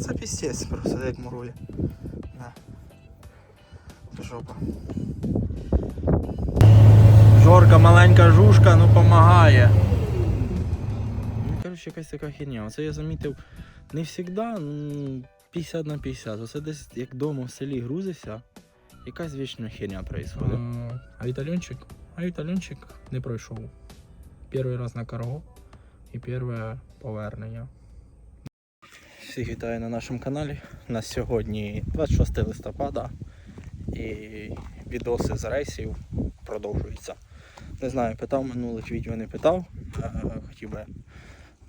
це пістець просто як мурує. Да. Це жопа. Жорка, маленька жушка, ну помагає. Ну, коротше, якась така херня. Оце я замітив не завжди, ну 50 на 50. Оце десь як вдома в селі грузився, якась вічна херня происходит. А вітальончик? А вітальончик не пройшов. Перший раз на карго і перше повернення. Всіх вітаю на нашому каналі. У нас сьогодні 26 листопада і відоси з рейсів продовжуються. Не знаю, питав минулих відео, не питав. Хотів би,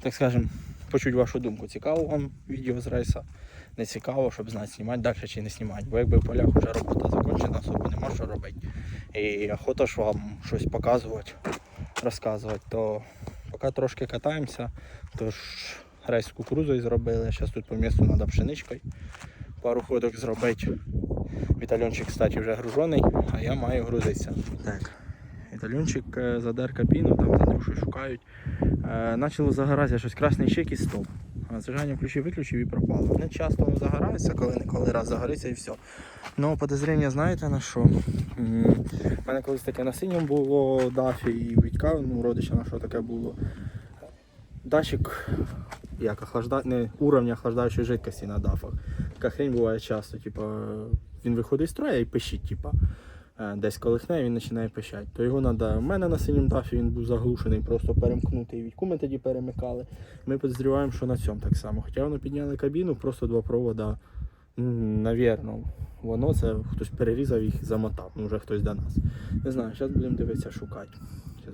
так скажем, почути вашу думку. Цікаво вам відео з рейса? Не цікаво, щоб знати, знімати далі чи не знімати. Бо якби в полях вже робота закончена, особо нема що робити. І охота ж вам щось показувати, розказувати, то поки трошки катаємося, тож рейс з кукурузою зробили. Зараз тут по місту треба пшеничкою. Пару ходок зробити. Вітальончик, кстати, вже гружений, а я маю грузитися. Так. Вітальончик е, задер кабіну, там з Андрюшою шукають. Е, Почало загоратися щось красний чек і стоп. Зажигання ключі виключив і пропало. Вони часто воно загорається, коли не коли раз загориться і все. Ну, подозріння знаєте на що? У мене колись таке на синьому було дафі і Вітька, ну, родича на що таке було. Датчик як охлажда... не, уровня охлаждаючої жидкості на дафах. Така хрень буває часто, типу, він виходить з строя і пищить, типу. Е, Десь колихне, він починає пищати. То його треба. У мене на синьому дафі він був заглушений, просто перемкнутий. Відьку ми тоді перемикали. Ми підозріваємо, що на цьому так само. Хоча воно підняли кабіну, просто два провода. Навірно, воно це хтось перерізав їх і замотав. Ну, вже хтось до нас. Не знаю, зараз будемо дивитися, шукати.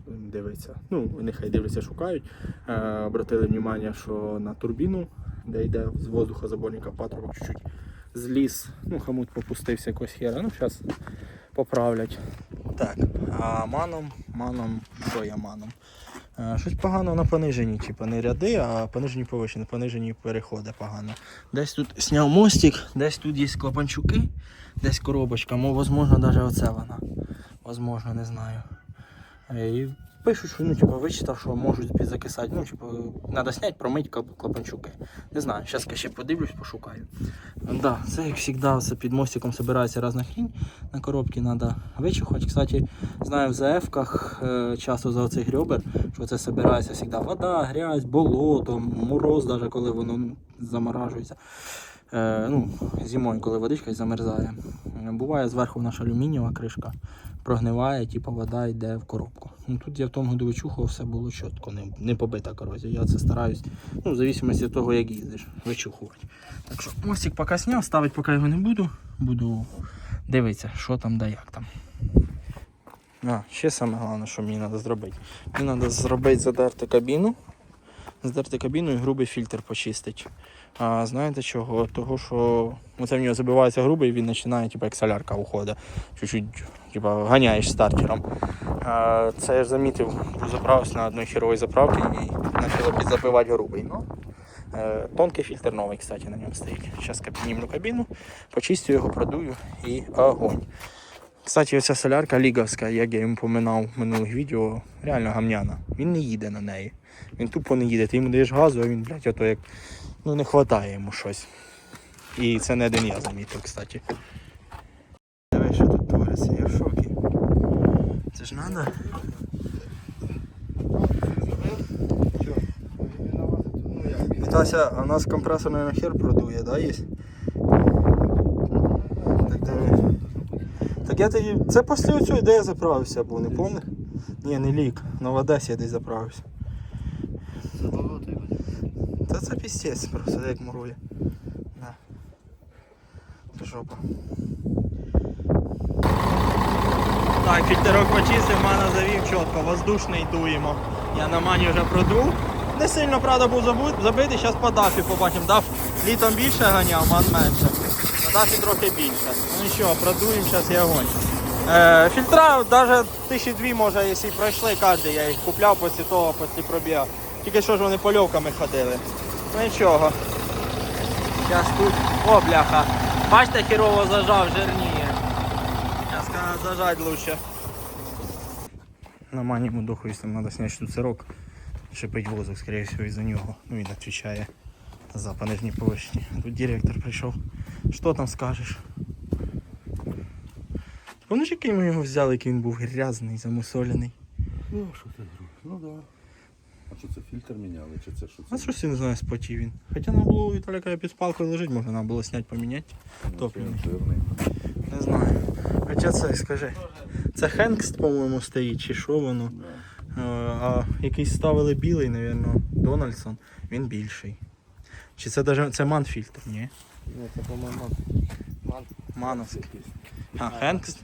Дивитися. Ну, нехай дивляться, шукають. Е, обратили увагу, що на турбіну, де йде з воздухозаборника патрубок чуть-чуть зліз. Ну, хомут попустився якось хера. Ну, зараз поправлять. Так, а маном, маном, що я маном? Е, Щось погано на пониженні, типу не ряди, а понижені повищені, понижені переходи погано. Десь тут зняв мостик, десь тут є клапанчуки, десь коробочка, мов, возможно, навіть оце вона. Возможно, не знаю. І пишуть, що ну, типу, вичитав, що можуть підзакисати. Ну, типу, треба зняти, промити клап- клапанчуки. Не знаю, зараз я ще подивлюсь, пошукаю. Да, це як завжди, під мостиком збирається різна хрінь. На коробці треба вичухати. Кстати, знаю в ЗФ-ках е, часто за оцей грьобер, що це збирається завжди вода, грязь, болото, мороз, навіть коли воно заморажується. Е, ну, зимою, коли водичка замерзає. Буває зверху наша алюмінієва кришка прогниває, типу вода йде в коробку. Ну, тут я в тому году вичухував, все було чітко, не, не побита корозія. Я це стараюсь, ну, в зависимості від того, як їздиш, вичухувати. Так що мостик поки сняв, ставити поки його не буду. Буду дивитися, що там да як там. А, ще саме головне, що мені треба зробити. Мені треба зробити задерти кабіну. Здерти кабіну і грубий фільтр почистити. А знаєте чого? Того, що оце в нього забивається грубий, і він починає, типу, як солярка уходить. Чуть-чуть типу, ганяєш стартером. А, це я ж замітив, заправився на одній херовій заправці і почало підзабивати грубий. Ну, е, тонкий фільтр новий, кстати, на ньому стоїть. Зараз піднімлю кабіну, почистю його, продую і огонь. Кстати, оця солярка ліговська, як я йому поминав в минулих відео, реально гамняна. Він не їде на неї. Він тупо не їде. Ти йому даєш газу, а він, блядь, ото як ну не вистачає йому щось. І це не один я замітив, кстати. Диви, що тут твориться, я в шокі. Це ж надо. Вітася, а у нас компресорний на хер продує, да, є? Так. Так я тоді. Це після цього, де я заправився був, не помниш? Ні, не лік. На в Одесі я десь заправився. Та це пістець просто як мурує. Да. Жопа. Так, фільтрок почистив, мана завів чітко, воздушний дуємо. Я на мані вже продув. Не сильно, правда, був забитий, зараз по дафі побачимо. Даф літом більше ганяв, ман менше. На дафі трохи більше. Ну нічого, продуємо, зараз є огонь. Е, фільтра навіть тисячі дві, може, якщо пройшли кожен, я їх купляв після того, після пробіга. Тільки що ж вони польовками ходили. Ну нічого. Зараз тут. О, бляха. Бачите, херово зажав, жирніє. Зараз зажать лучше. На мані мудоху, якщо треба зняти штуцерок, шипить воздух, скорее всего, из-за нього. Ну він відповідає. За по нижній поверхні. Тут директор прийшов. Що там скажеш? Помниш, який ми його взяли, який він був грязний, замусолений? Ну, що ти? Ну да. А що це фільтр міняли, чи це що це? А щось я не знаю, спотів він. Хоча нам було у Віталіка під палкою лежить, може нам було зняти, поміняти. Ну, топливний. жирний. Не знаю. Хоча це, скажи. Це Хенкст, по-моєму, стоїть, чи що воно. Да. Е, А якийсь ставили білий, напевно, Дональдсон, він більший. Чи це даже це манфільтр? Ні. Ні, це, по-моєму, ман. Мановський. Якийсь. А, Хенкст?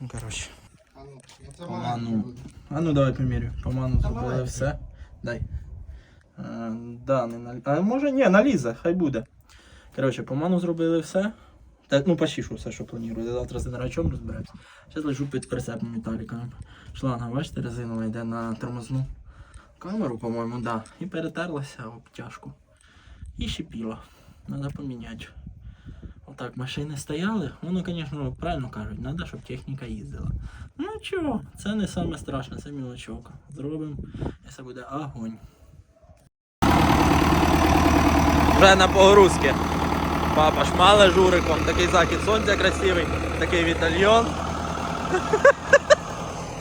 Ну, коротше. А ну, ну, ману. А ну давай помірю. По ману Та зробили все. Дай. Е, да, не на... А може ні, налізе, хай буде. Коротше, по ману зробили все. Та, ну, почти що все, що планую. Завтра з генерачом розберемось. Зараз лежу під прицепом Віталіка. Шланга, бачите, резинова йде на тормозну камеру, по-моєму, да. І перетерлася об тяжку. І шипіла. Треба поміняти. Отак машини стояли. Воно, звісно, правильно кажуть, треба, щоб техніка їздила. Ну чого, це не саме страшне, це мілочовка. Зробимо, і це буде огонь. Вже на погрузки. Папа шмале журиком, такий захід сонця красивий, такий вітальйон.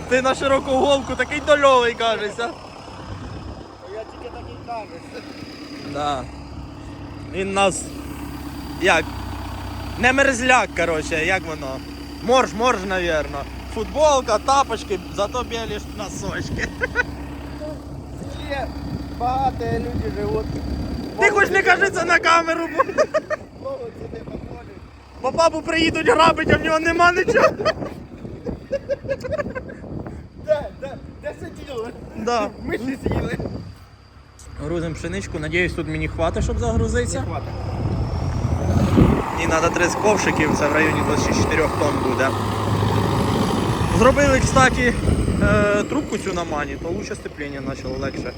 Ти на широку голку такий дольовий кажешся. Я тільки так і кажу. Да. Він нас. Як? Не мерзляк, коротше, як воно? Морж, морж, навірно. Футболка, тапочки, зато білі носочки. Є багато люди живуть. Ти хоч не кажи це на камеру, бо, бо папу приїдуть грабить, а в нього нема нічого. Де, де, де сиділи? Да. Ми ж сиділи. Грузимо пшеничку, надіюсь, тут мені хватить, щоб загрузитися. хватить. І треба 30 ковшиків, це в районі 24 тонн буде. Зробили, кстати, е, трубку цю на мані, то лучше сцеплення почало легше.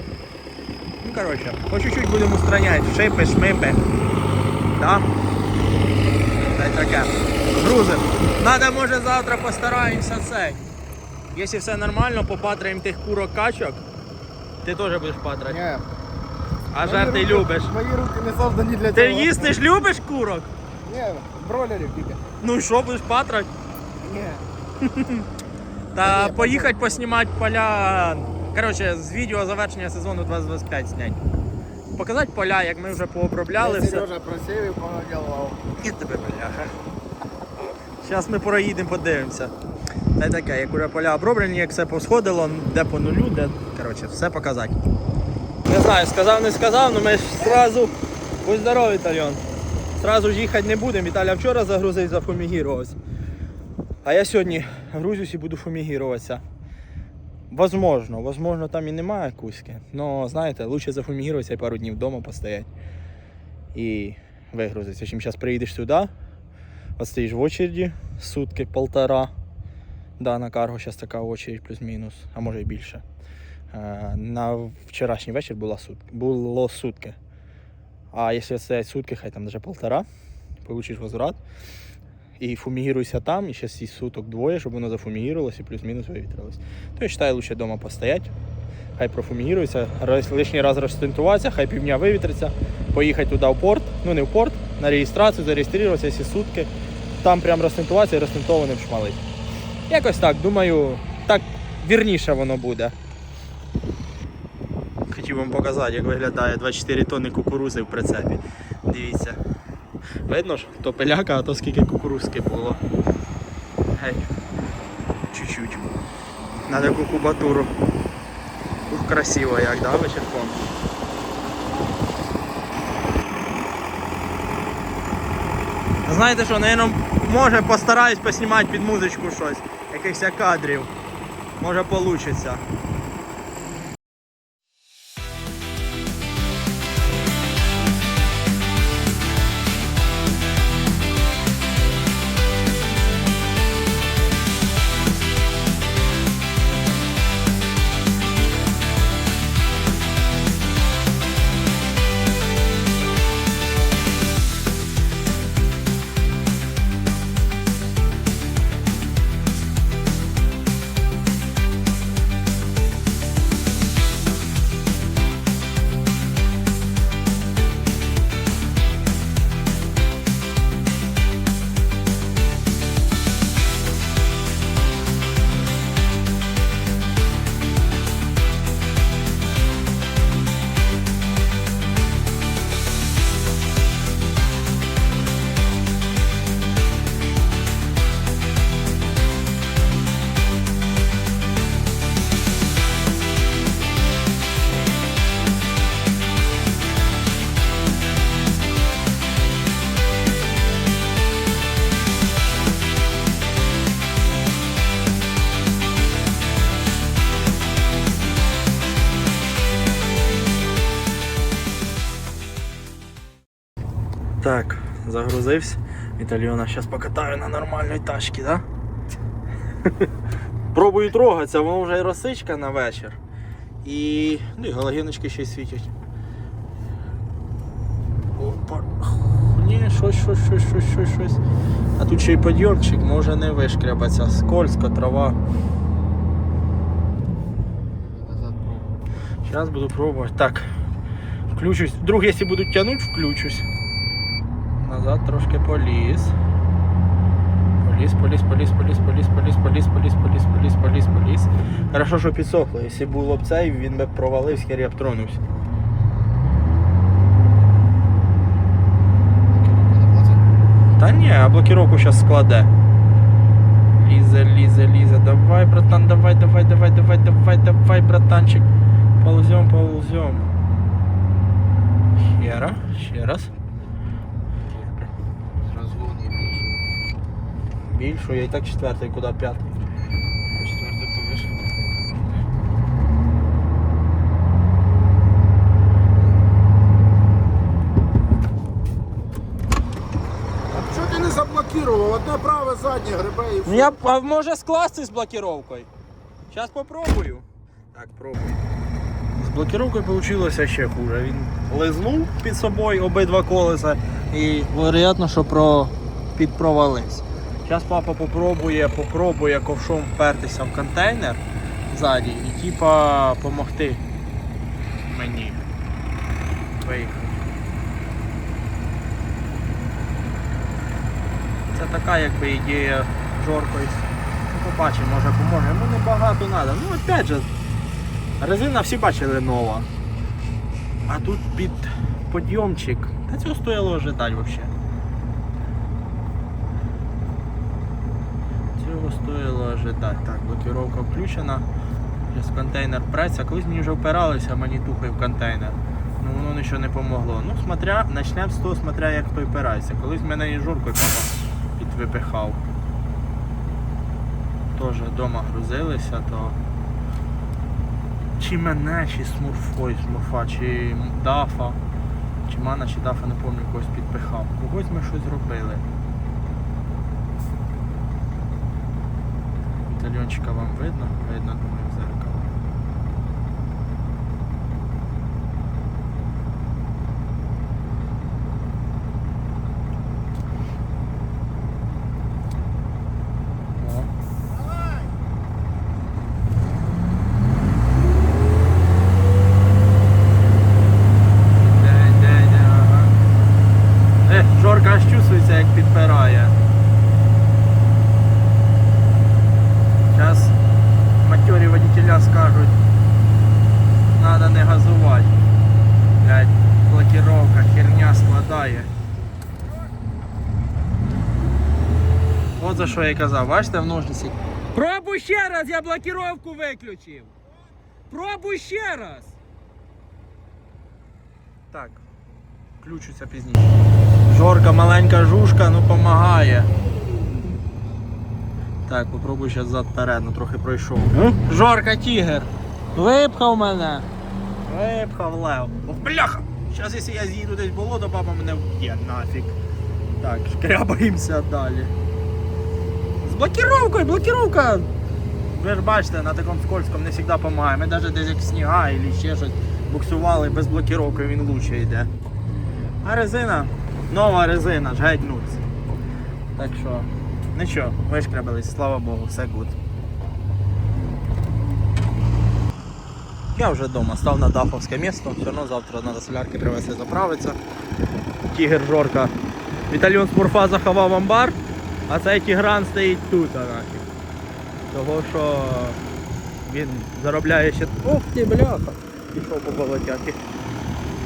Ну, коротше, по чуть-чуть будемо устраняти. Шипи, шмипи. Да? Та таке. Грузим. Надо, може, завтра постараємося цей. Якщо все нормально, попатраємо тих курок качок. Ти теж будеш патрати. Ні. А жарти любиш. Мої руки не создані для Ти цього. їсти ж любиш курок? Ні, бролерів тільки. Ну і що, будеш патрати? Ні. Та Ні, поїхати поснімати поля. Коротше, з відео завершення сезону 2025 зняти. Показати поля, як ми вже пообробляли Я все. Сережа просив і понаділував. І тебе бляха. Зараз ми проїдемо, подивимося. Та й таке, як уже поля оброблені, як все посходило, де по нулю, де. Коротше, все показати. Не знаю, сказав, не сказав, але ми ж зразу. Будь здоровий, Вітальон. Зразу ж їхати не будемо. Віталя вчора загрузив, зафумігірувався. А я сьогодні грузюсь і буду фумігіруватися. Возможно, возможно, там і немає кузьки. Но знаєте, лучше зафумігіруватися і пару днів вдома постоять. І вигрузиться. Чим зараз приїдеш сюди, стоїш в очереді сутки, полтора. Да, на карго зараз така очередь плюс-мінус, а може і більше. Е, На вчорашній вечір була сутки, було сутки. А якщо стоять сутки, хай там навіть полтора, получиш возврат. І фумігіруйся там, і ще з суток двоє, щоб воно зафумігірувалося і плюс-мінус вивітрилось. То я вважаю, лучше вдома постоять, хай профумігірується, раз- лишній раз розстентуватися, хай півдня вивітриться, поїхати туди в порт, ну не в порт, на реєстрацію, зареєструватися всі сутки, там прям розстентуватися і розстентованим шмалить. Якось так, думаю, так вірніше воно буде. Хотів вам показати, як виглядає 24 тонни кукурузи в прицепі. Дивіться. Видно ж, то пиляка, а то скільки кукурузки було. Гей. Чуть-чуть. На таку кубатуру. Ух, красиво як, да, вечірком? Знаєте що, наверное, може постараюсь поснімати під музичку щось, якихось кадрів. Може получиться. Загрузився. Вітальйона зараз покатаю на нормальній тачці, да? Пробую трогатися, воно вже і росичка на вечір. І. Ну і галогеночки ще й світять. Опа. Ні, щось, щось, щось, щось, щось, щось. А тут ще й підйомчик, може не вишкрябаться. Скользко, трава. Зараз буду пробувати. Так. Включусь. Вдруг, якщо будуть тягнути, включусь. Назад трошки поліз. Поліз, поліз, поліз, поліз, поліз, поліз, поліз, поліз, поліз, поліз, поліз, поліз. Хорошо, що підсохло. Якщо було б цей, він би провалився, хер я б тронувся. Та ні, а блокировку зараз складе. Лізе, лізе, лізе. Давай, братан, давай, давай, давай, давай, давай, давай, братанчик. Ползем, ползем. Ще раз, ще раз. Більшу, я і так четвертий, куди п'ятий. Четвертий повиш. А чого ти не заблокував? Одне праве заднє грибе і Ну я а може скласти з блокировкою. Зараз попробую. Так, пробую. З блокировкою вийшло ще хуже. Він лизнув під собою обидва колеса і вероятно, що про... підпровалився. Зараз папа попробує, попробує ковшом впертися в контейнер ззаді і типа допомогти мені. Виїхати. Це така якби ідея жоркою. Ну, побачимо, може поможе. Йому небагато треба. Ну опять же, резина всі бачили нова. А тут під підйомчик. Та цього стояло ожидати взагалі. Цього ожидати. Так, блокировка включена. Зараз контейнер преться. Колись мені вже впиралися манітухи в контейнер. Ну воно нічого не помогло. Ну, смотря, начнемо з того, смотря як хто впирається. Колись мене і журкою підвипихав. Теж вдома грузилися, то чи мене, чи смурфой, смурфа, чи дафа, чи мана, чи дафа, не пам'ятаю, когось підпихав. Когось ми щось зробили. Італьончика вам видно? Видно, думаю, в зеркало. О. Де, де, де, ага. Е, Жорка аж чувствується, як підпирає. Зараз матьорі водителя скажуть, треба не газувати. Блять, блокировка, херня складає. От за що я казав, бачите в ножниці. Пробуй ще раз, я блокировку виключив. Пробуй ще раз. Так, включуся пізніше. Жорка, маленька жушка, ну помагає. Так, попробуй зараз зад вперед, ну трохи пройшов. Жорка тігр! Випхав мене! Випхав лев. О, бляха! Зараз, якщо я з'їду десь болото, папа мене вб'є нафіг. Так, шкрябаємося далі. З блокировкою, блокировка! Ви ж бачите, на такому скользькому не завжди допомагає. Ми навіть десь як сніга або ще щось буксували без блокировки, він лучше йде. А резина, нова резина, ж геть нуц. Так що, нічого, вишкрябались, слава Богу, все гуд. Я вже вдома став на дафовське місто, все одно завтра треба солярки привезти заправитися. Тігр Жорка. Вітальйон Смурфа заховав амбар, а цей тігран стоїть тут. а нафіг. Того що він заробляє ще. Ох ти, бляха! Пішов по болотяки.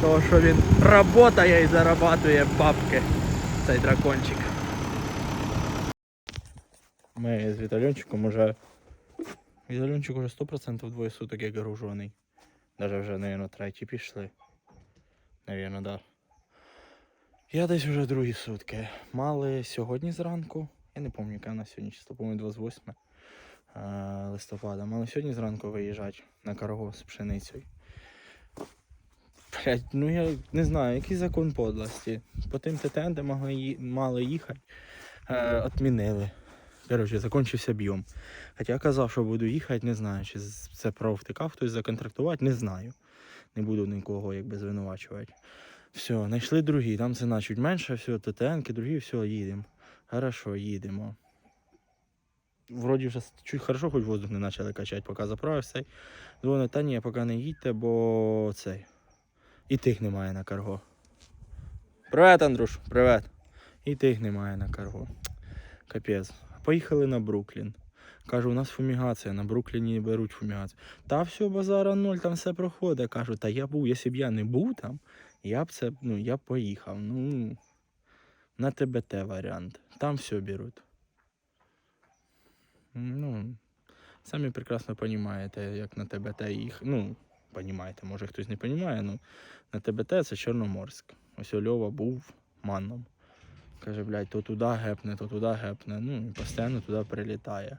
Того що він працює і зарабатує бабки. Цей дракончик. Ми з Вітальончиком уже. Вітальончик уже 100% двоє суток як гружений. Даже вже, мабуть, треті пішли. Навірно, да. Я десь вже другі сутки. Мали сьогодні зранку. Я не пам'ятаю, яке у нас сьогодні число, по-моєму, 28 е, листопада. Мали сьогодні зранку виїжджати на карго з пшеницею. Блядь, ну я не знаю, який закон подлості. По тим ТТН, де могли, мали їхати, е, отмінили. Коротше, закінчився б'єм. Хоча я казав, що буду їхати, не знаю, чи це провтикав хтось законтрактувати, не знаю. Не буду нікого якби звинувачувати. Все, знайшли другі, там ціна чуть менша, все, ТТНки, другі, все, їдемо. Хорошо, їдемо. Вроді вже чуть хорошо, хоч воздух не почали качати, поки заправився. Дзвонить, та ні, поки не їдьте, бо цей. І тих немає на карго. Привет, Андрюш, привет. І тих немає на карго. Капець. Поїхали на Бруклін. Кажу, у нас фумігація, на Брукліні беруть фумігацію. Та все, базара ноль, там все проходить. Кажу, та я був, якщо б я не був там, я б це, ну, я поїхав. Ну, на ТБТ варіант. Там все беруть. Ну, самі прекрасно розумієте, як на ТБТ їх. Ну, розумієте, може хтось не розуміє, ну на ТБТ це Чорноморськ. Ось Льова був манном. Каже, блядь, то туди гепне, то туди гепне. Ну, і постійно туди прилітає.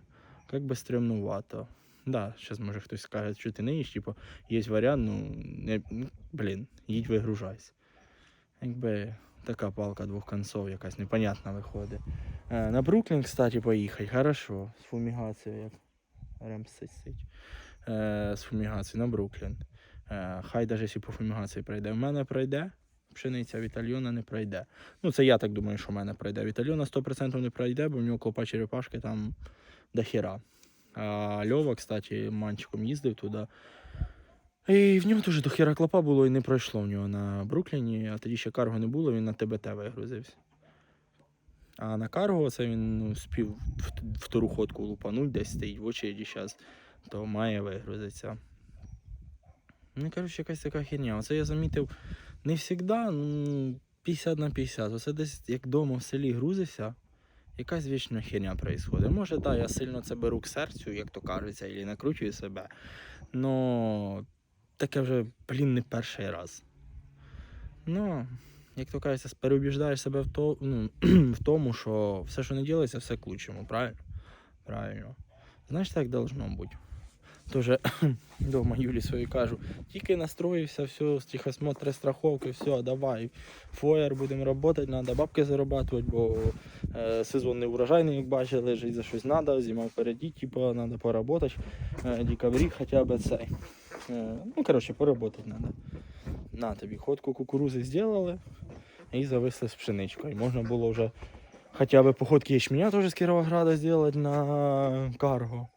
Як би стрімнувато. Да, зараз може хтось скаже, що ти не їш, типу, є варіант, ну, не, ну, блін, їдь вигружайся. Якби така палка двох концов якась непонятна виходить. Е, на Бруклін, кстати, поїхати, хорошо, з фумігацією, як ремсить. Е, з фумігацією на Бруклін. Е, хай навіть якщо по фумігації пройде. В мене пройде, пшениця Вітальйона не пройде. Ну, це я так думаю, що в мене пройде. Вітальйона 100% не пройде, бо в нього копа черепашки там до хіра. А Льова, кстати, манчиком їздив туди. І в нього теж до хіра клопа було і не пройшло в нього на Брукліні, а тоді ще карго не було, він на ТБТ вигрузився. А на карго це він ну, спів втору ходку лупануть, десь стоїть в очереді зараз, то має вигрузитися. Ну, коротше, якась така херня. Оце я замітив не завжди, ну, 50 на 50. Оце десь як вдома в селі грузився, якась вічна херня відбувається. Може, так, я сильно це беру к серцю, як то кажеться, і накручую себе. Но таке вже, блін, не перший раз. Ну, як то кажеться, переубіждаєш себе в, то, ну, в тому, що все, що не ділиться, все к лучшому, правильно? Правильно. Знаєш, так должно бути. Тоже дома Юлі своїй кажу, тільки настроївся, все, тихосмотри, страховки, все, давай. Фоєр, будемо працювати, треба бабки зарабатувати, бо е, сезон не урожайний, як бачили, жити за щось треба, зима впереді, типу, треба поработати. Е, декабрі хоча б цей. Е, ну, коротше, поработати треба. На тобі, ходку кукурузи зробили і зависли з пшеничкою. Можна було вже хоча б походки ячменя теж з Кіровограда зробити на карго.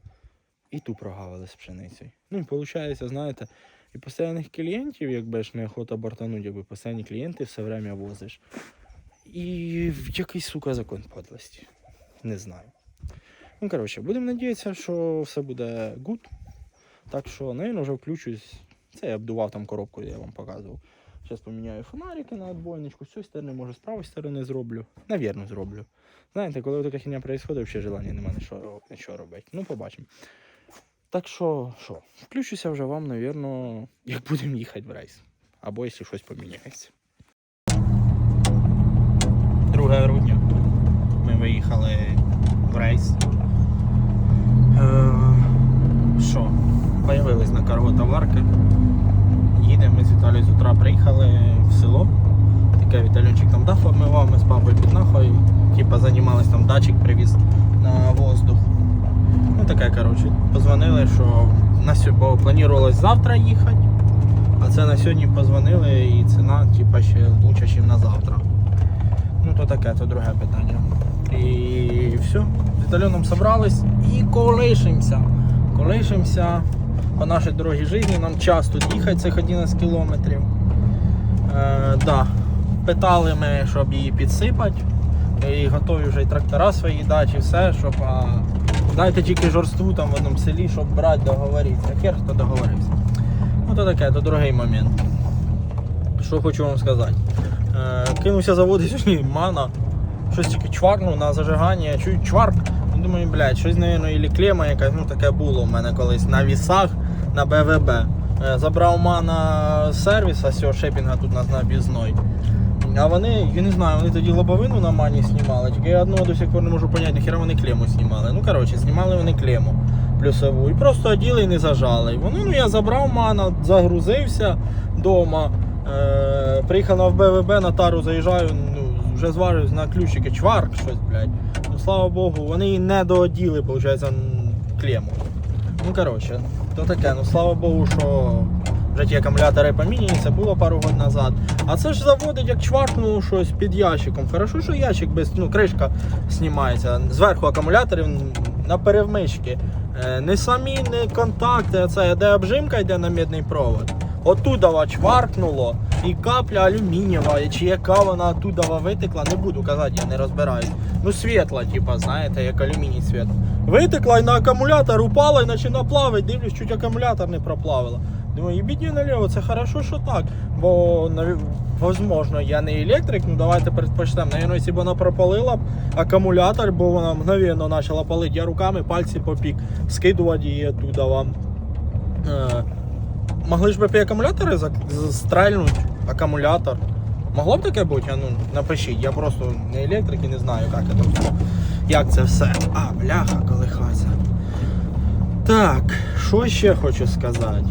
І ту прогавили з пшеницею. Ну, виходить, знаєте, і постійних клієнтів, якби ж неохота бортануть, якби постійні клієнти все время возиш. І в якийсь, сука, закон подлості. Не знаю. Ну, коротше, будемо надіятися, що все буде гуд. Так що, навіть вже включусь. Це я обдував там коробку, я вам показував. Зараз поміняю фонарики на отбойничку, з цієї сторони, може, з правої сторони зроблю. Навірно, зроблю. Знаєте, коли така хіня відбувається, взагалі желання немає нічого робити. Ну, побачимо. Так що, що, включуся вже вам, навірно, як будемо їхати в рейс. Або якщо щось поміняється. 2 грудня. Ми виїхали в рейс. Е, Що? Появились на карго товарки. Їдемо, ми з Віталією з утра приїхали в село. Таке Віталійчик там дах обмивав, ми з папою під нахою. Типа займались там датчик привіз на воздух. Таке, коротше, позвонили, що на сьо- бо планувалось завтра їхати, а це на сьогодні позвонили і ціна типа, ще лучше, ніж на завтра. Ну то таке, то друге питання. І все, з Віталіоном зібрались і колишимося. Колишимося по нашій дорозі житті. Нам час тут їхати, цих 11 кілометрів. Е, да. Питали ми, щоб її підсипати. І готові вже і трактора свої дати, і все, щоб дайте тільки жорству там в одному селі, щоб брати, договоритися. Хер хто договорився. Ну то таке, то другий момент. Що хочу вам сказати. Е, кинувся заводити сьогодні мана. Щось тільки чварнув на зажигання, чую чварк. Ну, Думаю, блядь, щось, мабуть, ілі клема якась, ну таке було в мене колись на вісах на БВБ. Е, Забрав мана з сервіса з шепінга тут на об'їзной. А вони, я не знаю, вони тоді лобовину на мані знімали, тільки я одного до сих пор не можу зрозуміти, нахіра вони клему знімали. Ну, коротше, знімали вони клему плюсову. І просто оділи і не зажали. Вони, ну я забрав мана, загрузився вдома. Е, приїхав на ВБВБ, на тару заїжджаю, ну, вже зважуюсь на ключики, чварк щось, блядь. Ну, слава Богу, вони її не дооділи, виходить, клему. Ну, коротше, то таке, ну слава Богу, що вже ті акумулятори поміняні, це було пару років назад. А це ж заводить, як чваркнуло щось під ящиком. Хорошо, що ящик без, ну, кришка знімається. Зверху акумуляторів на перевмички. Е, Не самі, не контакти, а це де обжимка йде на мідний провод. Отудова чваркнуло, і капля алюмінієва, чи яка вона оттудова витекла, не буду казати, я не розбираюсь. Ну світла, типа, знаєте, як алюміній світ. Витекла і на акумулятор упала і почала плавати. Дивлюсь, чуть акумулятор не проплавила. Думаю, їбіть наліво, це хорошо, що так. Бо возможно, я не електрик, ну давайте предпочтемо. Навірно, якщо б вона пропалила б акумулятор, бо вона мгновенно почала палити, я руками пальці попік, скидувати її туди вам. Е, могли ж би пі акумулятори зак- з- стрельнуть, акумулятор. Могло б таке бути? А Ну, напишіть, я просто не електрик і не знаю, як це, все. як це все. А, бляха, колихається. Так, що ще хочу сказати?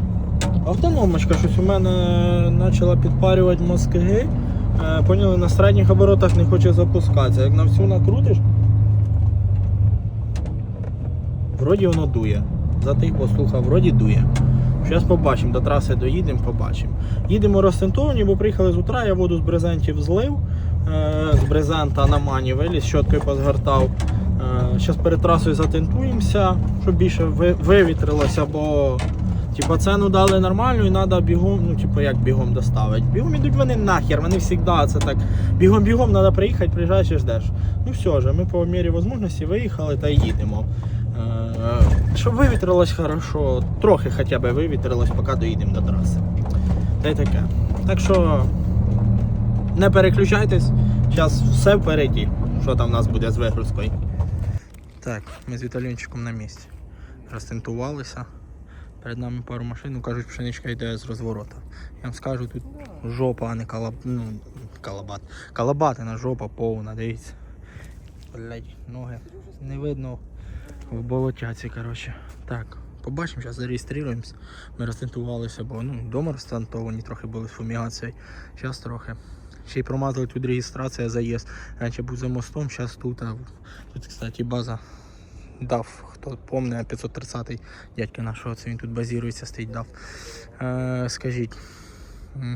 Автономочка щось у мене почала підпарювати мозки. Е, поняли, на середніх оборотах не хоче запускатися. Як на всю накрутиш, вроді воно дує. Затих послухав, вроді дує. Зараз побачимо, до траси доїдемо, побачимо. Їдемо розтентовані, бо приїхали з утра, я воду з брезентів злив. Е, з брезента на мані виліз, щоткою позгортав. Зараз перед трасою затентуємося, щоб більше вивітрилося, бо типа ціну дали нормальну і треба бігом, ну типу як бігом доставити. Бігом ідуть вони нахер, вони завжди це так. Бігом-бігом треба приїхати, приїжджаєш і ждеш. Ну все ж, ми по мірі можливості виїхали та їдемо. Е, Щоб вивітрилось хорошо, трохи хоча б вивітрилось, поки доїдемо до траси. Та й таке. Так що не переключайтесь, зараз все впереді. Що там в нас буде з вигрузкою. Так, ми з Віталінчиком на місці. Розтентувалися. Перед нами пару машин, ну кажуть, пшеничка йде з розворота. Я вам скажу, тут жопа, а не калаб... ну, калабат. Калабатина жопа повна, дивіться. Блять, ноги. Не видно в болотяці, коротше. Так, побачимо, зараз зареєструємося. Ми розтентувалися, бо ну, вдома розтентовані, трохи були з фумігацією. Зараз трохи. Ще й промазали тут реєстрація, заїзд. Раніше був за мостом, зараз тут. А тут, кстати, база дав, хто помне, 530-й дядька нашого, це він тут базірується, стоїть дав. Е, скажіть.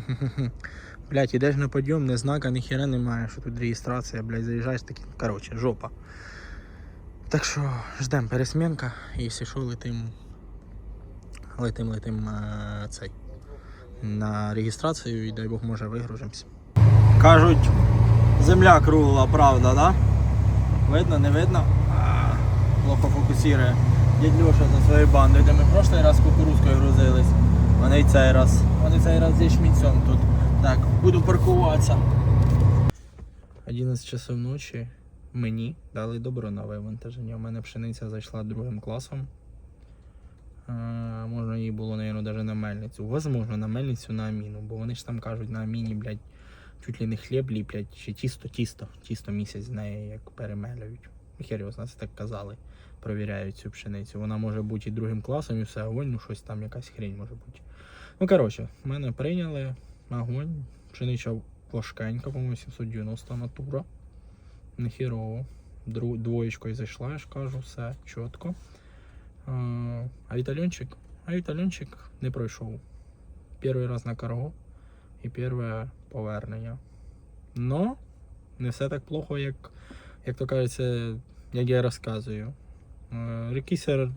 Блять, ідеш на подйом, не знака, ні хера немає, що тут реєстрація, блять, заїжджаєш такий, коротше, жопа. Так що ждемо пересмінка, і якщо що, летим. Летим, летим е, цей. На реєстрацію і дай Бог може вигружимося. Кажуть, земля кругла, правда, да? Видно, не видно? Плохо фокусує. Дядь Льоша за своєю бандою, де ми прошлий раз кукурузкою грузились. Вони й цей раз. Вони цей раз зі шмінцем тут. Так, буду паркуватися. 11 часов ночі мені дали добро на вивантаження. У мене пшениця зайшла другим класом. А, можна її було, мабуть, навіть на мельницю. Возможно, на мельницю на аміну, бо вони ж там кажуть, на аміні, блядь, чуть ли не хліб ліплять, чи тісто, тісто, тісто місяць з неї як перемелюють. Хер його знає, це так казали. Провіряють цю пшеницю. Вона може бути і другим класом, і все огонь, ну щось там якась хрень може бути. Ну, коротше, мене прийняли огонь. Пшениця важкенька, по-моєму, 790 натура. Нехірово. Двоєчкою зайшла, я ж кажу, все чітко. А, вітальончик? А вітальончик не пройшов. Перший раз на карго і перше повернення. Но не все так плохо, як, як то кажеться, як я розказую. Е, Рекісер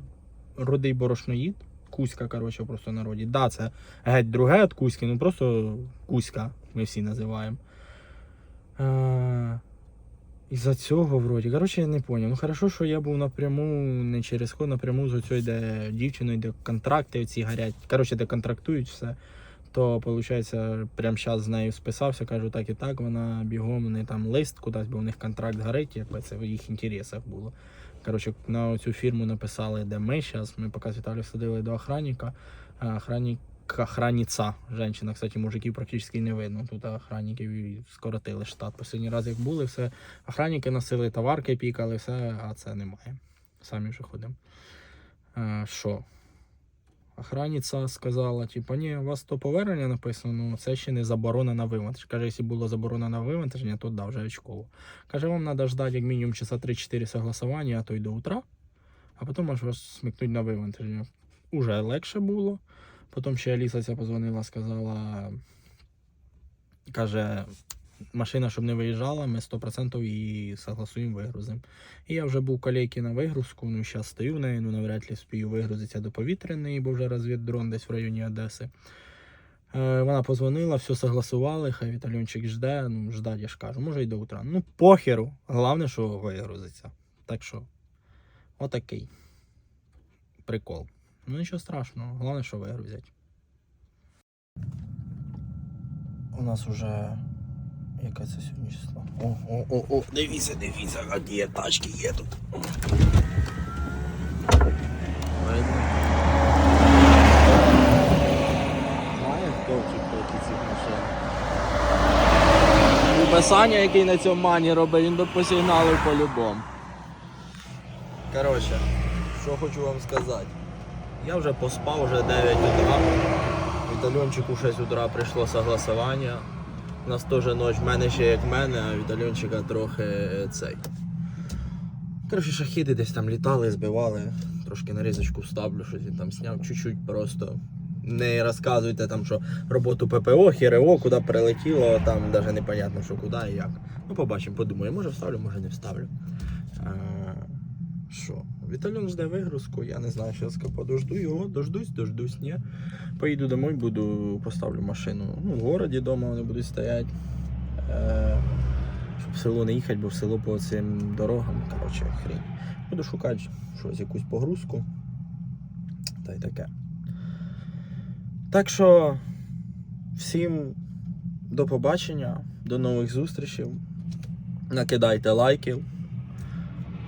рудий борошноїд. Кузька, коротше, просто в народі. Да, це геть друге від Кузьки, ну просто Кузька, ми всі називаємо. Е, із-за цього, вроді. Коротше, я не зрозумів. Ну хорошо, що я був напряму, не через ход, напряму з оцю де дівчиною, де контракти оці горять. Коротше, де контрактують все. То, виходить, прямо зараз з нею списався, кажу так і так, вона бігом, вони там лист кудись, бо у них контракт горить, якби це в їх інтересах було. Коротше, на цю фірму написали, де ми зараз. Ми поки з Віталієм садили до охранника. Охранник, охранниця. Женщина, кстати, мужиків практично не видно. Тут охранників скоротили штат. Останній раз як були, все охранники носили, товарки пікали, все, а це немає. Самі вже ходимо. Що? Охранниця сказала, типу, ні, у вас то повернення написано, ну це ще не заборона на вивантаж. Каже, якщо було заборона на вивантаження, то да, вже очково. Каже, вам треба ждати як мінімум часа 3-4 согласування, а то й до утра, а потім аж вас смикнуть на вивантаження. Уже легше було. Потім ще Аліса ця позвонила, сказала, каже, машина, щоб не виїжджала, ми 100% її согласуємо, вигрузимо. І я вже був колейки на вигрузку, ну зараз стою в неї, ну навряд ли спію вигрузитися до повітряної, бо вже розвіддрон десь в районі Одеси. Е, вона позвонила, все согласували, хай Вітальончик жде, ну ждать, я ж кажу, може й до утра. Ну, похеру. Головне, що вигрузиться. Так що, отакий прикол. Ну нічого страшного, головне, що вигрузять. У нас уже. Яке це сьогодні число? О, о, о, о, дивіться, дивіться, які є тачки є тут. Машини? Саня, який на цьому мані робить, він би посигналив по-любому. Коротше, що хочу вам сказати. Я вже поспав, вже 9 утра. Вітальончику 6 утра прийшло согласування. У нас теж ніч, в мене ще як в мене, а Вітальончика трохи е, цей. Коротше, шахіди десь там літали, збивали. Трошки нарізочку вставлю, щось він там зняв, чуть-чуть просто. Не розказуйте там, що роботу ППО, ХРО, куди прилетіло, там навіть непонятно, що куди і як. Ну, побачимо, подумаю, може вставлю, може не вставлю. Що? Вітальон жде вигрузку, я не знаю, що я подожду його, дождусь, дождусь, ні. Поїду домой, буду, поставлю машину. Ну, в городі вдома вони будуть стояти. Е, щоб в село не їхати, бо в село по цим дорогам, коротше, хрінь. Буду шукати щось, якусь погрузку. Та й таке. Так що всім до побачення, до нових зустрічей. Накидайте лайків.